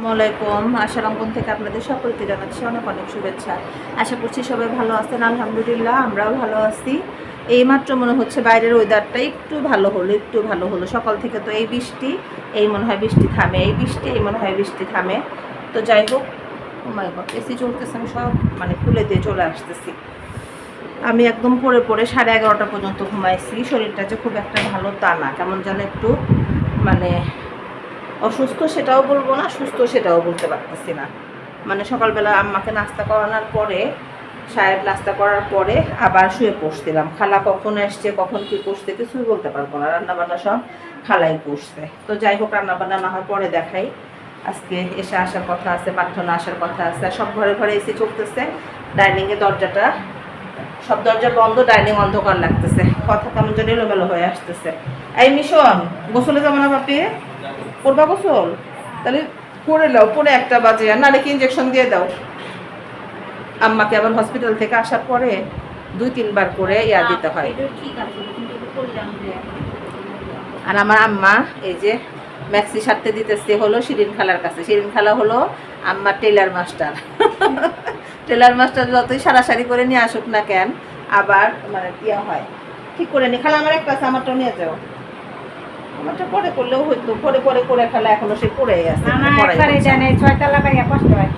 আসসালামাইকুম আশারামগন থেকে আপনাদের সকলকে জানাচ্ছি অনেক অনেক শুভেচ্ছা। আশা করছি সবাই ভালো আছেন, আলহামদুলিল্লাহ, আমরাও ভালো আছি। এইমাত্র মনে হচ্ছে বাইরের ওয়েদারটা একটু ভালো হলো, একটু ভালো হলো। সকাল থেকে তো এই বৃষ্টি, এই মনে হয় বৃষ্টি থামে, এই বৃষ্টি, এই মনে হয় বৃষ্টি থামে। তো যাই হোক এসি চলতেছে আমি সব মানে খুলে দিয়ে চলে আসতেছি। আমি একদম পরে পরে সাড়ে এগারোটা পর্যন্ত ঘুমাইছি। শরীরটা যে খুব একটা ভালো তা না, কেমন যেন একটু মানে অসুস্থ সেটাও বলব না, সুস্থ সেটাও বলতে পারতেছি না। মানে সকালবেলা আম্মাকে নাস্তা করানোর পরে, সাহেব নাস্তা করার পরে আবার শুয়ে পড়ছিলাম। খালা কখন এসছে কখন কি করছে, কিছুই বলতে পারব না। রান্নাবান্না সব খালাই করছে। তো যাই হোক, রান্নাবান্না না হয় পরে দেখাই। আজকে এসে আসার কথা আছে প্রার্থনা আসার কথা আছে। সব ঘরে ঘরে এসে চলতেছে। ডাইনিংয়ে দরজাটা, সব দরজা বন্ধ, ডাইনিং অন্ধকার লাগতেছে। কথা কেমন যেন এলোমেলো হয়ে আসতেছে। এই মিশন, গোসলে যাব না বাপি? করবা গোসল? তাহলে করে নাও পরে একটা বাজে আর নাহলে কি ইঞ্জেকশন দিয়ে দাও। আম্মাকে আবার হসপিটাল থেকে আসার পরে দুই তিনবার করে ইয়া দিতে হয়। আর আমার আম্মা এই যে ম্যাক্সি সারতে দিতেছে হলো শিরিন খালার কাছে। শিরিন খালা হলো আম্মার টেলার মাস্টার টেলার মাস্টার যতই সারাসারি করে নিয়ে আসুক না কেন আবার মানে ইয়া হয়। ঠিক করে নি। খালা আমার এক আছে আমারটাও নিয়ে যাও। আমারটা পরে করলেও হয়তো পরে পরে করে খেলা এখনও সে পড়েই আছে না না একবারে জানে ছয়তলা পাইয়া কষ্ট হয়।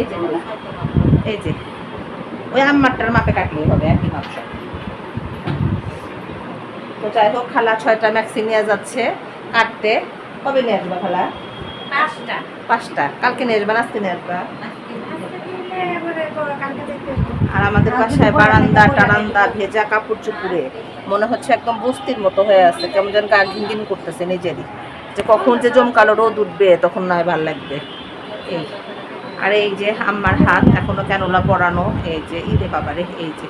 এই যে এই যে ওই আম্মারটার মাপে কাটলেই হবে একই মাপ সব। তো যাই হোক খালা ছয়টা ম্যাক্সি নিয়ে যাচ্ছে কাটতে। কবে নিয়ে আসবা খালা? পাঁচটা। পাঁচটা। কালকে নিয়ে আসবা আজকে নিয়ে আসবা? আর আমাদের বাসায় বারান্দা, টারান্দা, ভেজা কাপড় চুপুরে মনে হচ্ছে একদম বস্তির মতো হয়ে আছে, কেমন যেন গা ঘিনঘিন করতেছে নিজেরই। যে কখন যে জমকালো রোদ উঠবে, তখন নয় ভালো লাগবে। এই। আর এই যে আম্মার হাত এখনও ক্যানোলা পরানো, এই যে, ইরে বাবারে, এই যে।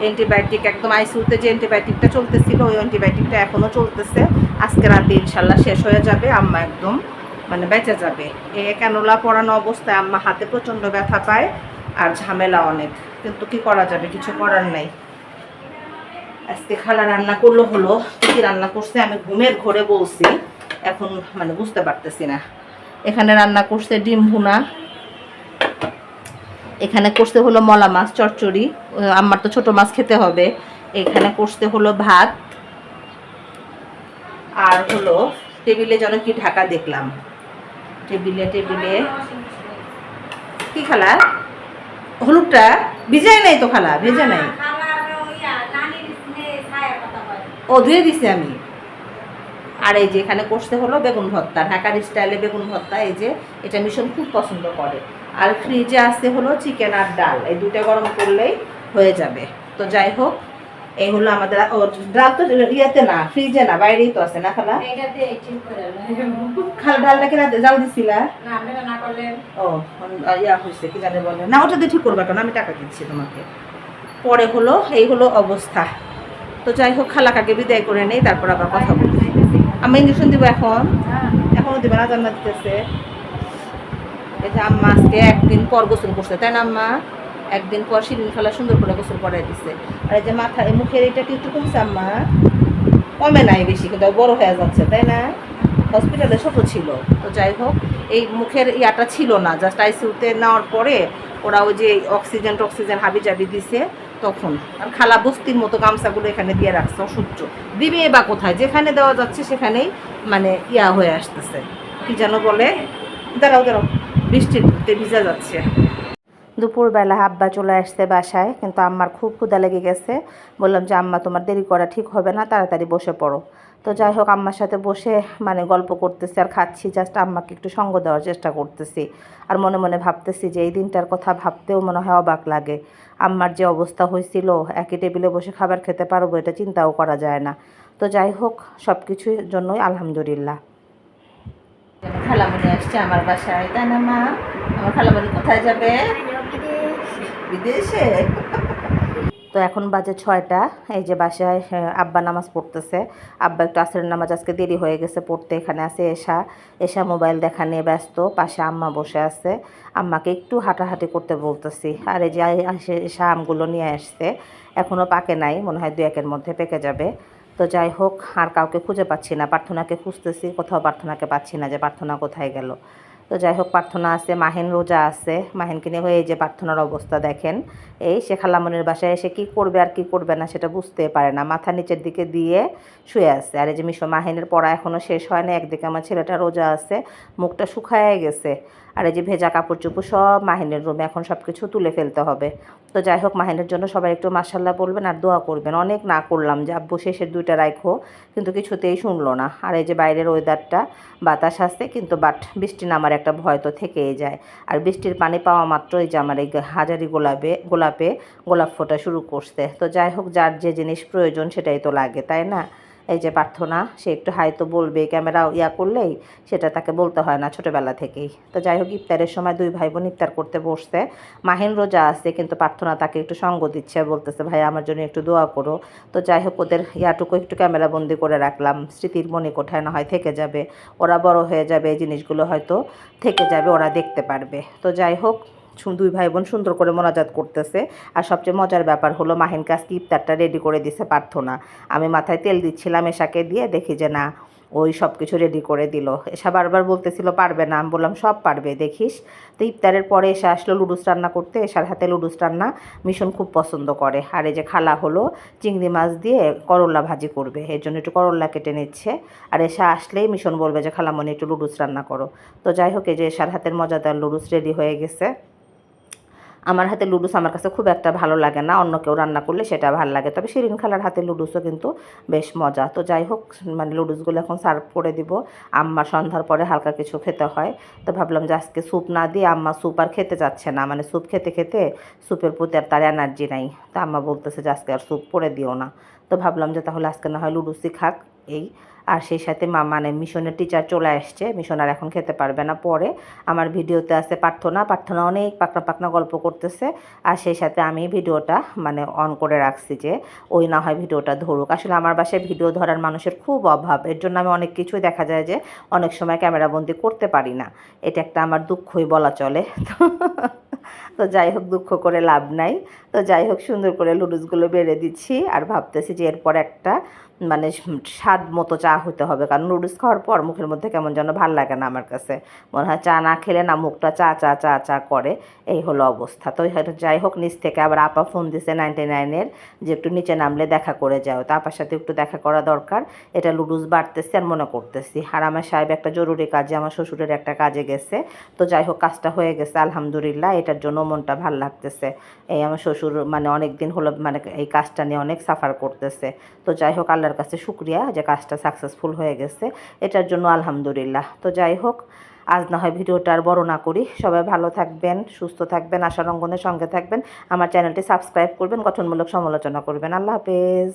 অ্যান্টিবায়োটিক, একদম আইসিউতে যে অ্যান্টিবায়োটিকটা চলতেছিল, ওই অ্যান্টিবায়োটিকটা এখনও চলতেছে। আজকে রাতে ইনশাল্লাহ শেষ হয়ে যাবে, আম্মা একদম মানে বেঁচে যাবে। এ ক্যানোলা পরানো অবস্থায় আম্মা হাতে প্রচণ্ড ব্যথা পায়। আর ঝামেলা অনেক। কিন্তু কি করা যাবে? কিছু করার নাই। আজকে খালা রান্না করল হলো, কি রান্না করছে আমি ঘুমের ঘরে বলছি, এখন মানে বুঝতে পারতেছি না। এখানে রান্না করছে ডিম ভুনা, এখানে করতে হলো মলা মাছ, চচ্চড়ি আমার তো ছোট মাছ খেতে হবে। এখানে করতে হলো ভাত, আর হলো টেবিলে যেন কি ঢাকা দেখলাম। টেবিলে টেবিলে, কি খালা? হলুদটা ভিজাই নাই তো খালা ভেজে নাই। ও ধুয়ে দিছি আমি। আর এই যে এখানে করতে হলো বেগুন ভর্তা ঢাকার স্টাইলে বেগুন ভর্তা এই যে এটা মিশন খুব পছন্দ করে। আর ফ্রিজে আসতে হলো চিকেন আর ডাল এই দুটা গরম করলেই হয়ে যাবে। তো যাই হোক এই হলো আমাদের ডাল তো ইয়েতে না ফ্রিজে না বাইরেই তো আছে না খালা? খালা ডালটা জাল দিছিলা? ও ইয়া হয়েছে কি জানে বলে। না ওটা দিয়ে ঠিক করবে কেন? আমি টাকা দিচ্ছি তোমাকে। পরে হলো এই হলো অবস্থা। তো যাই হোক খালাকাকে বিদায় করে নেই তারপর আবার কথা বলি। আমি ইঞ্জেকশন দিব এখন? এখনও দিবে না জানা দিতেছে। এই যে আম্মা আজকে একদিন পর গোসল করছে তাই না আম্মা? একদিন পর শিরিন খালা সুন্দর করে গোসল করাই দিছে। আর এই যে মাথা মুখের এটা কি একটু কমছে আম্মা? কমে নাই বেশি, কিন্তু বড় হয়ে যাচ্ছে, তাই না? হসপিটালে ছোট ছিল, তো যাই হোক, এই মুখের ইয়াটা ছিল না জাস্ট আইসিউতে নেওয়ার পরে ওরা ওই যে অক্সিজেন টক্সিজেন হাবি জাবি দিছে তখন। আর খালা বস্তির মতো গামছাগুলো এখানে দিয়ে রাখছে, অসহ্য। দিবে বা কোথায়? যেখানে দেওয়া যাচ্ছে সেখানেই মানে ইয়া হয়ে আসতেছে। কি যেন বলে? দাঁড়াও দাঁড়াও, বৃষ্টিতে ভিজা যাচ্ছে। দুপুরবেলা আব্বা চলে আসছে বাসায়, কিন্তু আম্মার খুব ক্ষুদা লেগে গেছে। বললাম যে, আম্মা, তোমার দেরি করা ঠিক হবে না, তাড়াতাড়ি বসে পড়ো। তো যাই হোক, আম্মার সাথে বসে মানে গল্প করতেছি আর খাচ্ছি জাস্ট আম্মাকে একটু সঙ্গ দেওয়ার চেষ্টা করতেছি। আর মনে মনে ভাবতেছি যে, এই দিনটার কথা ভাবতেও মনে হয় অবাক লাগে। আম্মার যে অবস্থা হয়েছিল, একই টেবিলে বসে খাবার খেতে পারব, এটা চিন্তাও করা যায় না। তো যাই হোক সব কিছুর জন্যই আলহামদুলিল্লাহ। খালামণি আসছে আমার বাসায়, তাই না মা? আমার খালামণি কোথায় যাবে? বিদেশে? তো এখন বাজে ছয়টা, এই যে বাসায় আব্বা নামাজ পড়তেছে। আব্বা একটু আসরের নামাজ আজকে দেরি হয়ে গেছে, পড়তে এখানে আছে এসা। এসা মোবাইল দেখা নিয়ে ব্যস্ত, পাশে আম্মা বসে আছে। আম্মাকে একটু হাঁটাহাঁটি করতে বলতেছি। আর এই যে এসা আমগুলো নিয়ে আসছে এখনও পাকে নাই, মনে হয় দু একের মধ্যে পেকে যাবে। তো যাই হোক, আর কাউকে খুঁজে পাচ্ছি না, প্রার্থনাকে খুঁজতেছি, কোথাও প্রার্থনাকে পাচ্ছি না যে প্রার্থনা কোথায় গেল। তো যাই হোক, প্রার্থনা আছে, মাহেন রোজা আছে। মাহেনকে নিয়ে হয়ে যে প্রার্থনার অবস্থা দেখেন। এই সে খালামনির বাসায় এসে কি করবে আর কি করবে না সেটা বুঝতে পারে না। মাথা নিচের দিকে দিয়ে শুয়ে আছে। আর এই যে মিশো মাহেনের পড়া এখনও শেষ হয় না, একদিকে আমার ছেলেটা রোজা আছে, মুখটা শুকায় গেছে। আর এই যে ভেজা কাপড় চোপড় সব মাহিনের রুমে এখন সব কিছু তুলে ফেলতে হবে। তো যাই হোক, মাহিনের জন্য সবাই একটু মাসাল্লাহ বলবেন আর দোয়া করবেন। অনেক না করলাম যে, আব্বু, শেষের দুইটা রাখো কিন্তু কিছুতেই শুনলো না। আর এই যে বাইরের ওয়েদারটা বাতাস আসছে কিন্তু বাট বৃষ্টি নামার একটা ভয় তো থেকেই যায়। আর বৃষ্টির পানি পাওয়া মাত্র এই যে, আমার এই হাজারি গোলাপে গোলাপে গোলাপ ফোটা শুরু করছে। তো যাই হোক, যার যে জিনিস প্রয়োজন সেটাই তো লাগে, তাই না? এই যে প্রার্থনা, সে একটু হয়তো বলবে, ক্যামেরা ইয়া করলেই সেটা তাকে বলতে হয় না ছোটোবেলা থেকেই। তো যাই হোক, ইফতারের সময় দুই ভাই বোন ইফতার করতে বসছে। মাহিন রোজা আছে, কিন্তু প্রার্থনা তাকে একটু সঙ্গ দিচ্ছে, বলতেছে, ভাই, আমার জন্য একটু দোয়া করো। তো যাই হোক, ওদের ইয়াটুকু একটু ক্যামেরা বন্দি করে রাখলাম। স্মৃতির মনে কোঠায় না হয় থেকে যাবে। ওরা বড় হয়ে যাবে, এই জিনিসগুলো হয়তো থেকে যাবে, ওরা দেখতে পারবে। তো যাই হোক দুই ভাই বোন সুন্দর করে মোনাজাত করতেছে। আর সবচেয়ে মজার ব্যাপার হলো, মাহিন কাজকে ইফতারটা রেডি করে দিছে প্রার্থনা আমি মাথায় তেল দিচ্ছিলাম এশাকে দিয়ে, দেখি যে না, ওই সব কিছু রেডি করে দিল। এসা বারবার বলতেছিল, পারবে না। আমি বললাম, সব পারবে, দেখিস। তো ইফতারের পরে এসে আসলো লুডুস রান্না করতে। এসার হাতে লুডুস রান্না মিশন খুব পছন্দ করে। আর এই যে খালা হলো, চিংড়ি মাছ দিয়ে করল্লা ভাজি করবে। এর জন্য একটু করল্লা কেটে নিচ্ছে। আর এসে আসলেই মিশন বলবে যে, খালামণি, একটু লুডুস রান্না করো। তো যাই হোক, এই যে এসার হাতের মজাদার লুডুস রেডি হয়ে গেছে। আমার হাতে লুডুস আমার কাছে খুব একটা ভালো লাগে না, অন্য কেউ রান্না করলে সেটা ভালো লাগে। তবে শিরিন খালার হাতে লুডুসও কিন্তু বেশ মজা। তো যাই হোক মানে লুডুসগুলো এখন সার্ভ করে দিব। আম্মা সন্ধ্যার পরে হালকা কিছু খেতে হয়। তো ভাবলাম যে আজকে স্যুপ না দিয়ে আম্মা স্যুপ আর খেতে চাচ্ছে না। মানে স্যুপ খেতে খেতে স্যুপের প্রতি আর তার এনার্জি নাই। তো আম্মা বলতেছে যে আজকে আর স্যুপ করে দিও না। তো ভাবলাম যে তাহলে আজকে না হয় লুডুসই খাক। এই। আর সেই সাথে মা মানে মিশনের টিচার চলে আসছে। মিশন আর এখন খেতে পারবে না পরে। আমার ভিডিওতে আছে প্রার্থনা প্রার্থনা অনেক পাকনা পাকনা গল্প করতেছে। আর সেই সাথে আমি ভিডিওটা মানে অন করে রাখছি যে, ওই না হয় ভিডিওটা ধরুক। আসলে আমার বাসায় ভিডিও ধরার মানুষের খুব অভাব। এর জন্য আমি অনেক কিছুই দেখা যায় যে, অনেক সময় ক্যামেরাবন্দি করতে পারি না। এটা একটা আমার দুঃখই বলা চলে। তো যাই হোক দুঃখ করে লাভ নাই। তো যাই হোক সুন্দর করে লুডুসগুলো বেড়ে দিচ্ছি আর ভাবতেছি যে এরপর একটা মানে স্বাদ মতো চা হতে হবে। কারণ নুডলস খাওয়ার পর মুখের মধ্যে কেমন যেন ভালো লাগে না আমার কাছে। মনে হয় চা না খেলে না মুখটা চা চা চা চা করে। এই হলো অবস্থা। তো যাই হোক নিচ থেকে আবার আপা ফোন দিছে নাইনটি নাইনের যে একটু নিচে নামলে দেখা করে যাও। তো আপার সাথে একটু দেখা করা দরকার। এটা লুডুস বাড়তেছি আর মনে করতেছি। আর আমার সাহেব একটা জরুরি কাজে, আমার শ্বশুরের একটা কাজে গেছে। তো যাই হোক কাজটা হয়ে গেছে, আলহামদুলিল্লাহ। এটার জন্য মনটা ভালো লাগতেছে। এই আমার শ্বশুর মানে অনেক দিন হলো মানে এই কাজটা নিয়ে অনেক সাফার করতেছে। তো যাই হোক, আল্লাহর কাছে শুক্রিয়া যে কাজটা সাকসেসফুল হয়ে গেছে। এটার জন্য আলহামদুলিল্লাহ। তো যাই হোক, আজ না হয় ভিডিওটা আর বড় না করি। সবাই ভালো থাকবেন, সুস্থ থাকবেন আশা রঙ্গনের সঙ্গে থাকবেন। আমার চ্যানেলটি সাবস্ক্রাইব করবেন, গঠনমূলক সমালোচনা করবেন। আল্লাহ হাফেজ।